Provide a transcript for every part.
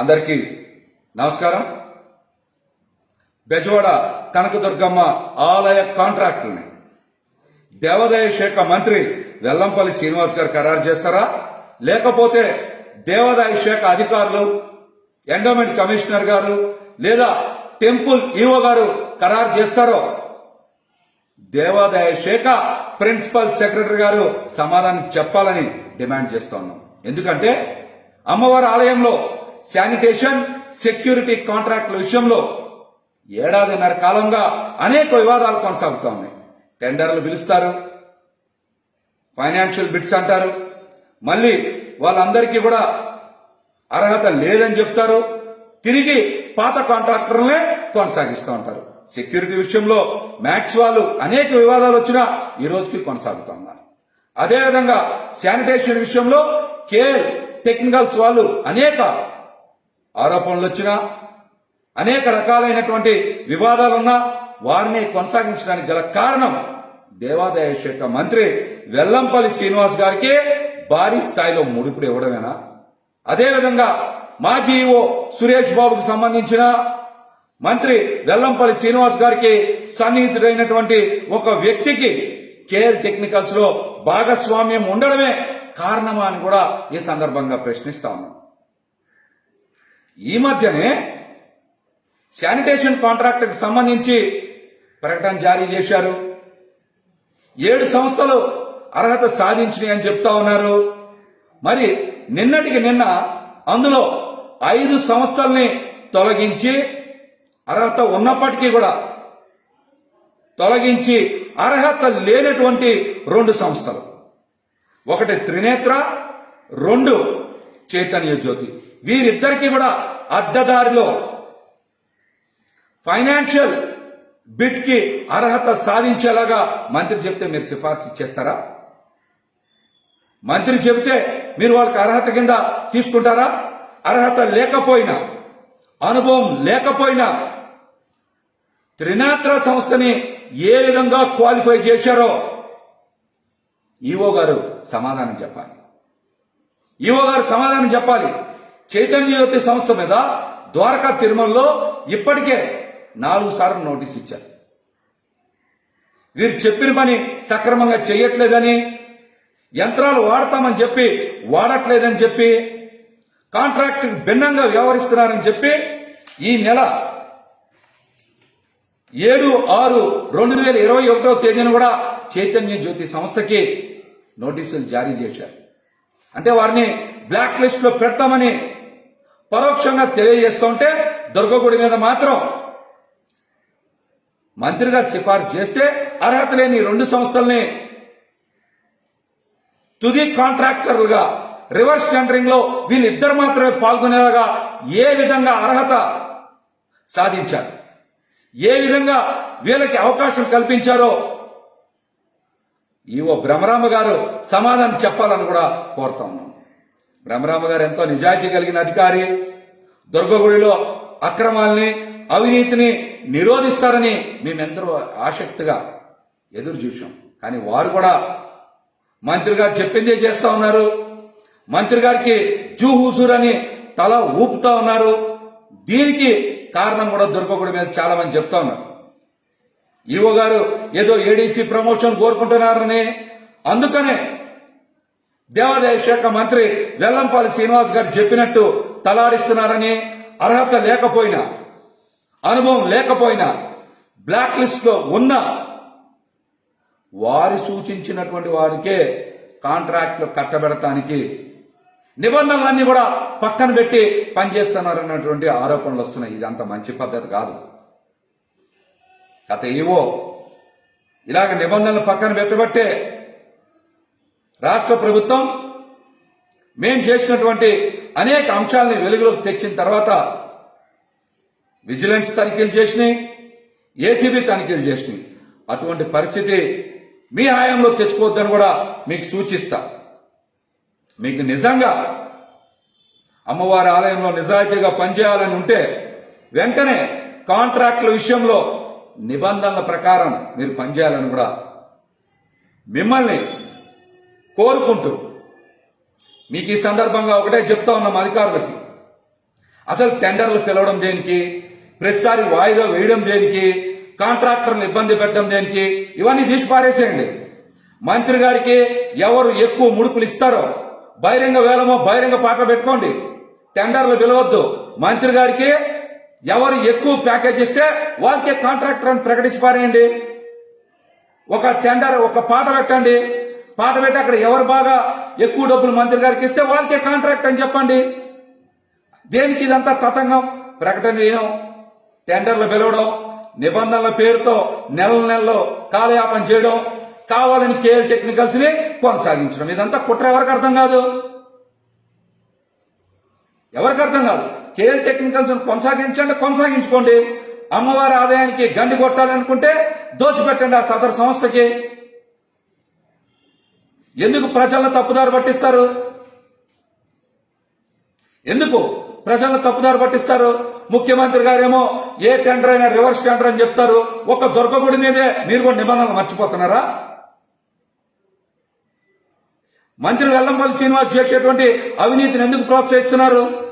అందరికీ నమస్కారం. బెజవాడ కనకదుర్గమ్మ ఆలయ కాంట్రాక్టుల్ని దేవాదాయ శాఖ మంత్రి వెల్లంపల్లి శ్రీనివాస్ గారు ఖరారు చేస్తారా? లేకపోతే దేవాదాయ శాఖ అధికారులు ఎండోమెంట్ కమిషనర్ గారు లేదా టెంపుల్ ఈవో గారు ఖరారు చేస్తారో? దేవాదాయ శాఖ ప్రిన్సిపల్ సెక్రటరీ గారు సమాధానం చెప్పాలని డిమాండ్ చేస్తా ఉన్నాం. ఎందుకంటే అమ్మవారి ఆలయంలో శానిటేషన్ సెక్యూరిటీ కాంట్రాక్టుల విషయంలో ఏడాదిన్నర కాలంగా అనేక వివాదాలు కొనసాగుతూ ఉన్నాయి టెండర్లు పిలుస్తారు ఫైనాన్షియల్ బిట్స్ అంటారు. మళ్ళీ వాళ్ళందరికీ కూడా అర్హత లేదని చెప్తారు. తిరిగి పాత కాంట్రాక్టర్లే కొనసాగిస్తూ ఉంటారు. సెక్యూరిటీ విషయంలో మ్యాక్స్ వాళ్ళు అనేక వివాదాలు వచ్చినా ఈ రోజుకి కొనసాగుతూ ఉన్నారు అదేవిధంగా శానిటేషన్ విషయంలో కేర్ టెక్నికల్స్ వాళ్ళు అనేక ఆరోపణలు వచ్చినా అనేక రకాలైనటువంటి వివాదాలున్నా వారిని కొనసాగించడానికి గల కారణం దేవాదాయ శాఖ మంత్రి వెల్లంపల్లి శ్రీనివాస్ గారికి భారీ స్థాయిలో ముడుపుడు ఇవ్వడమేనా? అదేవిధంగా మాజీ ఈవో సురేష్ బాబుకు సంబంధించిన మంత్రి వెల్లంపల్లి శ్రీనివాస్ గారికి సన్నిహితుడైనటువంటి ఒక వ్యక్తికి కేర్ టెక్నికల్స్లో భాగస్వామ్యం ఉండడమే కారణమా అని కూడా ఈ సందర్భంగా ప్రశ్నిస్తా ఉన్నాం. ఈ మధ్యనే శానిటేషన్ కాంట్రాక్ట్కి సంబంధించి ప్రకటన జారీ చేశారు. ఏడు సంస్థలు అర్హత సాధించినాయి అని చెప్తా ఉన్నారు. మరి నిన్నటికి నిన్న అందులో ఐదు సంస్థల్ని తొలగించి అర్హత ఉన్నప్పటికీ కూడా తొలగించి అర్హత లేనటువంటి రెండు సంస్థలు. ఒకటి త్రినేత్ర రెండు చైతన్య జ్యోతి. వీరిద్దరికీ కూడా అడ్డదారిలో ఫైనాన్షియల్ బిట్కి అర్హత సాధించేలాగా మంత్రి చెప్తే మీరు సిఫార్సు చేస్తారా మంత్రి చెబితే మీరు వాళ్ళకి అర్హత కింద తీసుకుంటారా? అర్హత లేకపోయినా అనుభవం లేకపోయినా త్రినేత్ర సంస్థని ఏ విధంగా క్వాలిఫై చేశారో ఈవో గారు సమాధానం చెప్పాలి. ఈవో గారు సమాధానం చెప్పాలి. చైతన్యవతి సంస్థ మీద ద్వారకా తిరుమలలో ఇప్పటికే నాలుగు సార్లు నోటీస్ ఇచ్చారు. వీరు చెప్పిన పని సక్రమంగా చేయట్లేదని యంత్రాలు వాడతామని చెప్పి వాడట్లేదని చెప్పి కాంట్రాక్ట్ భిన్నంగా వ్యవహరిస్తున్నారని చెప్పి ఈ నెల ఏడు ఆరు రెండు వేల ఇరవై ఒకటో తేదీన కూడా చైతన్య జ్యోతి సంస్థకి నోటీసులు జారీ చేశారు. అంటే వారిని బ్లాక్ లిస్ట్లో పెడతామని పరోక్షంగా తెలియజేస్తుంటే దుర్గగుడి మీద మాత్రం మంత్రి గారు సిఫార్సు చేస్తే అర్హత లేని రెండు సంస్థల్ని తుది కాంట్రాక్టర్లుగా రివర్స్ టెండరింగ్లో వీళ్ళిద్దరు మాత్రమే పాల్గొనేలాగా ఏ విధంగా అర్హత సాధించారు? ఏ విధంగా వీళ్ళకి అవకాశం కల్పించారో ఈవో బ్రహ్మరామ గారు సమాధానం చెప్పాలని కూడా కోరుతా ఉన్నాం గారు ఎంతో నిజాయితీ కలిగిన అధికారి. దుర్గగుడిలో అక్రమాల్ని అవినీతిని నిరోధిస్తారని మేమెందరూ ఆసక్తిగా ఎదురు చూసాం కానీ వారు కూడా మంత్రి గారు చెప్పిందే చేస్తా ఉన్నారు. మంత్రి గారికి జూ హుజూర్ అని తల ఊపుతా ఉన్నారు. దీనికి కారణం కూడా దుర్గగుడి మీద చాలా మంది చెప్తా ఉన్నారు. ఈవో గారు ఏదో ఏడీసీ ప్రమోషన్ కోరుకుంటున్నారని అందుకనే దేవాదాయ శాఖ మంత్రి వెల్లంపల్లి శ్రీనివాస్ గారు చెప్పినట్టు తలాడిస్తున్నారని అర్హత లేకపోయినా అనుభవం లేకపోయినా బ్లాక్ లిస్ట్లో ఉన్న వారి సూచించినటువంటి వారికే కాంట్రాక్ట్లు కట్టబెడటానికి నిబంధనలన్నీ కూడా పక్కన పెట్టి పనిచేస్తున్నారన్నటువంటి ఆరోపణలు వస్తున్నాయి. ఇది అంత మంచి పద్ధతి కాదు. గత ఏవో ఇలాగ నిబంధనలు పక్కన పెట్టబట్టే రాష్ట్ర ప్రభుత్వం మేం చేసినటువంటి అనేక అంశాలని వెలుగులోకి తెచ్చిన తర్వాత విజిలెన్స్ తనిఖీలు చేసినాయి ఏసీబీ తనిఖీలు చేసినాయి. అటువంటి పరిస్థితి మీ హయాంలో తెచ్చుకోవద్దని కూడా మీకు సూచిస్తా. మీకు నిజంగా అమ్మవారి ఆలయంలో నిజాయితీగా పనిచేయాలని ఉంటే వెంటనే కాంట్రాక్టుల విషయంలో నిబంధనల ప్రకారం మీరు పనిచేయాలని కూడా మిమ్మల్ని కోరుకుంటూ మీకు ఈ సందర్భంగా ఒకటే చెప్తా ఉన్నాం అధికారులకి. అసలు టెండర్లు పిలవడం దేనికి? ప్రతిసారి వాయిదా వేయడం దేనికి? కాంట్రాక్టర్లు ఇబ్బంది పెట్టడం దేనికి? ఇవన్నీ తీసి పారేసేయండి మంత్రి గారికి ఎవరు ఎక్కువ ముడుపులు ఇస్తారో బహిరంగ వేలమో బహిరంగ పాటలు పెట్టుకోండి. టెండర్లు పిలవద్దు. మంత్రి గారికి ఎవరు ఎక్కువ ప్యాకేజ్ ఇస్తే వాళ్ళకే కాంట్రాక్టర్ అని ప్రకటించి పారేయండి. ఒక టెండర్ ఒక పాట పెట్టండి. పాట పెట్టి అక్కడ ఎవరు బాగా ఎక్కువ డబ్బులు మంత్రి గారికి ఇస్తే వాళ్ళకే కాంట్రాక్ట్ అని చెప్పండి. దేనికి ఇదంతా తతంగం? ప్రకటన చేయడం టెండర్లు పిలవడం నిబంధనల పేరుతో నెల నెలలో కాలయాపన చేయడం కావాలని కేఎల్ టెక్నికల్స్ని కొనసాగించడం. ఇదంతా కుట్ర ఎవరికి అర్థం కాదు? ఎవరికి అర్థం కాదు? కేఎల్ టెక్నికల్స్ కొనసాగించండి కొనసాగించుకోండి. అమ్మవారి ఆదాయానికి గండి కొట్టాలనుకుంటే దోచిపెట్టండి ఆ సదరు సంస్థకి. ఎందుకు ప్రజలను తప్పుదారు పట్టిస్తారు? ఎందుకు ప్రజలను తప్పుదారు పట్టిస్తారు? ముఖ్యమంత్రి గారేమో ఏ టెండర్ అయినా రివర్స్ టెండర్ అని చెప్తారు. ఒక దుర్గగుడి మీదే మీరు కూడా నిబంధనలు మర్చిపోతున్నారా? మంత్రి వెల్లంపల్లి శ్రీనివాస్ చేసేటువంటి అవినీతిని ఎందుకు ప్రోత్సహిస్తున్నారు?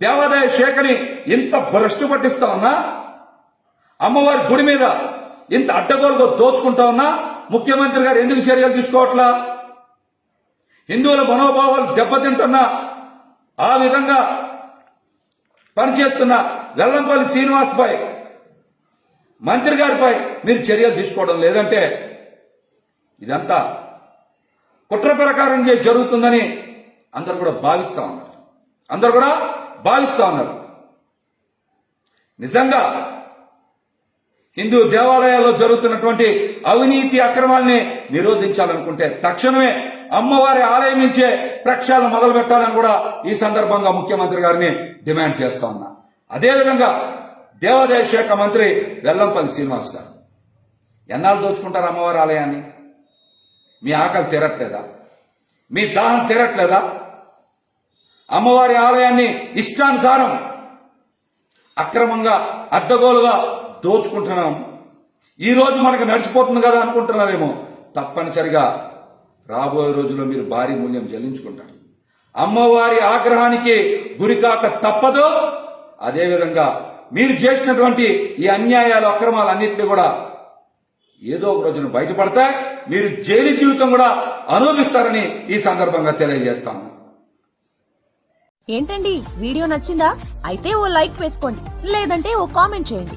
దేవాదాయ శాఖని ఇంత భ్రష్టు పట్టిస్తా ఉన్నా? అమ్మవారి గుడి మీద ఇంత అడ్డగోలుగా దోచుకుంటా ఉన్నా? ముఖ్యమంత్రి గారు ఎందుకు చర్యలు తీసుకోవట్లా? హిందువుల మనోభావాలు దెబ్బతింటున్నా ఆ విధంగా పనిచేస్తున్న వెల్లంపల్లి శ్రీనివాస్ పై మంత్రి గారిపై మీరు చర్యలు తీసుకోవడం లేదంటే ఇదంతా కుట్ర ప్రకారం చే- జరుగుతుందని అందరు కూడా భావిస్తా ఉన్నారు. అందరు కూడా భావిస్తా ఉన్నారు. నిజంగా హిందూ దేవాలయాల్లో జరుగుతున్నటువంటి అవినీతి అక్రమాల్ని నిరోధించాలనుకుంటే తక్షణమే అమ్మవారి ఆలయం నుంచే ప్రక్షాళన మొదలు పెట్టాలని కూడా ఈ సందర్భంగా ముఖ్యమంత్రి గారిని డిమాండ్ చేస్తా ఉన్నా. అదేవిధంగా దేవాదాయ శాఖ మంత్రి వెల్లంపల్లి శ్రీనివాస్ గారు ఎన్నాళ్ళు దోచుకుంటారు అమ్మవారి ఆలయాన్ని? మీ ఆకలి తీరట్లేదా? మీ దాహం తీరట్లేదా? అమ్మవారి ఆలయాన్ని ఇష్టానుసారం అక్రమంగా అడ్డగోలుగా దోచుకుంటున్నాం. ఈ రోజు మనకు నడిచిపోతుంది కదా అనుకుంటున్నారేమో. తప్పనిసరిగా రాబోయే రోజుల్లో మీరు భారీ మూల్యం చెల్లించుకుంటారు. అమ్మవారి ఆగ్రహానికి గురికాక తప్పదు. అదేవిధంగా మీరు చేసినటువంటి ఈ అన్యాయాలు అక్రమాలు అన్నింటినీ కూడా ఏదో ఒక రోజున బయటపడతా మీరు జైలు జీవితం కూడా అనుభవిస్తారని ఈ సందర్భంగా తెలియజేస్తాను. ఏంటండి? వీడియో నచ్చిందా? అయితే ఓ లైక్ వేసుకోండి. లేదంటే ఓ కామెంట్ చేయండి.